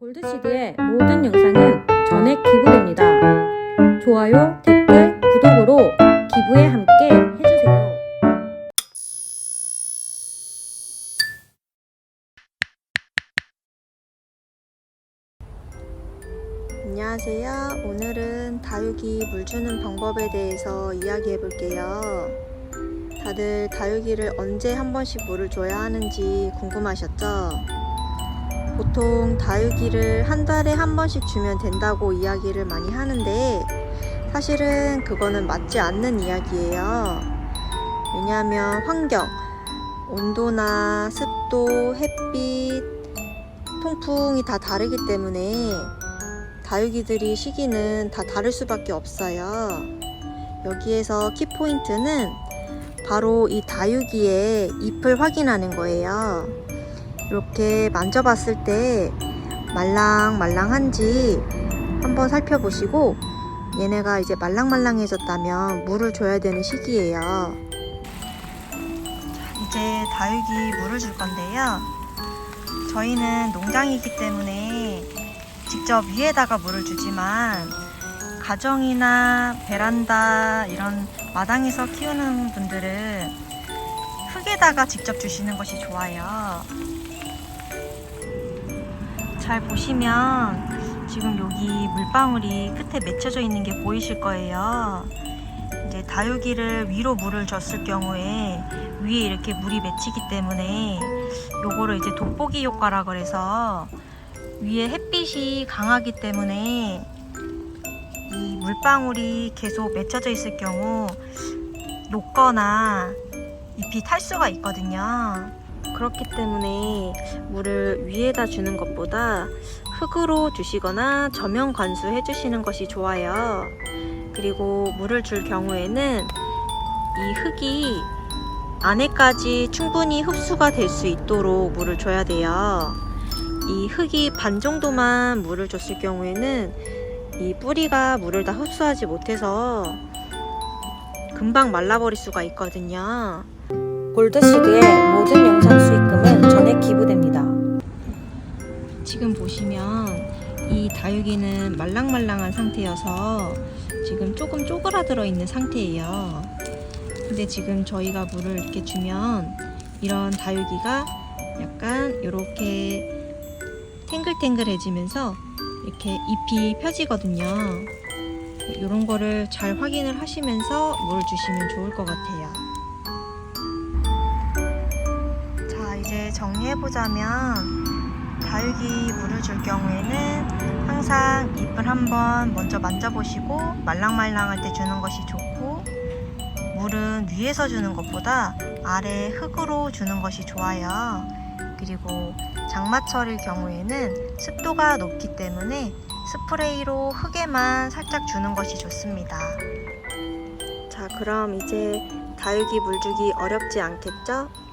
골드시드의 모든 영상은 전액 기부됩니다. 좋아요, 댓글, 구독으로 기부에 함께 해주세요. 안녕하세요. 오늘은 다육이 물 주는 방법에 대해서 이야기해 볼게요. 다들 다육이를 언제 한 번씩 물을 줘야 하는지 궁금하셨죠? 보통 다육이를 한 달에 한 번씩 주면 된다고 이야기를 많이 하는데 사실은 그거는 맞지 않는 이야기예요. 왜냐하면 환경, 온도나 습도, 햇빛, 통풍이 다 다르기 때문에 다육이들이 시기는 다 다를 수밖에 없어요. 여기에서 키포인트는 바로 이 다육이의 잎을 확인하는 거예요. 이렇게 만져봤을 때 말랑말랑한지 한번 살펴보시고 얘네가 이제 말랑말랑해졌다면 물을 줘야 되는 시기예요. 이제 다육이 물을 줄 건데요. 저희는 농장이기 때문에 직접 위에다가 물을 주지만 가정이나 베란다 이런 마당에서 키우는 분들은 흙에다가 직접 주시는 것이 좋아요. 잘 보시면 지금 여기 물방울이 끝에 맺혀져 있는 게 보이실 거예요. 이제 다육이를 위로 물을 줬을 경우에 위에 이렇게 물이 맺히기 때문에 요거를 이제 돋보기 효과라 그래서 위에 햇빛이 강하기 때문에 이 물방울이 계속 맺혀져 있을 경우 녹거나 잎이 탈 수가 있거든요. 그렇기 때문에 물을 위에다 주는 것보다 흙으로 주시거나 저면 관수해 주시는 것이 좋아요. 그리고 물을 줄 경우에는 이 흙이 안에까지 충분히 흡수가 될 수 있도록 물을 줘야 돼요. 이 흙이 반 정도만 물을 줬을 경우에는 이 뿌리가 물을 다 흡수하지 못해서 금방 말라버릴 수가 있거든요. 골드시드의 모든 영상 수익금은 전액 기부됩니다. 지금 보시면 이 다육이는 말랑말랑한 상태여서 지금 조금 쪼그라들어 있는 상태예요. 근데 지금 저희가 물을 이렇게 주면 이런 다육이가 약간 이렇게 탱글탱글해지면서 이렇게 잎이 펴지거든요. 이런 거를 잘 확인을 하시면서 물을 주시면 좋을 것 같아요. 정리해보자면 다육이 물을 줄 경우에는 항상 잎을 한번 먼저 만져보시고 말랑말랑할 때 주는 것이 좋고 물은 위에서 주는 것보다 아래 흙으로 주는 것이 좋아요. 그리고 장마철일 경우에는 습도가 높기 때문에 스프레이로 흙에만 살짝 주는 것이 좋습니다. 자, 그럼 이제 다육이 물주기 어렵지 않겠죠?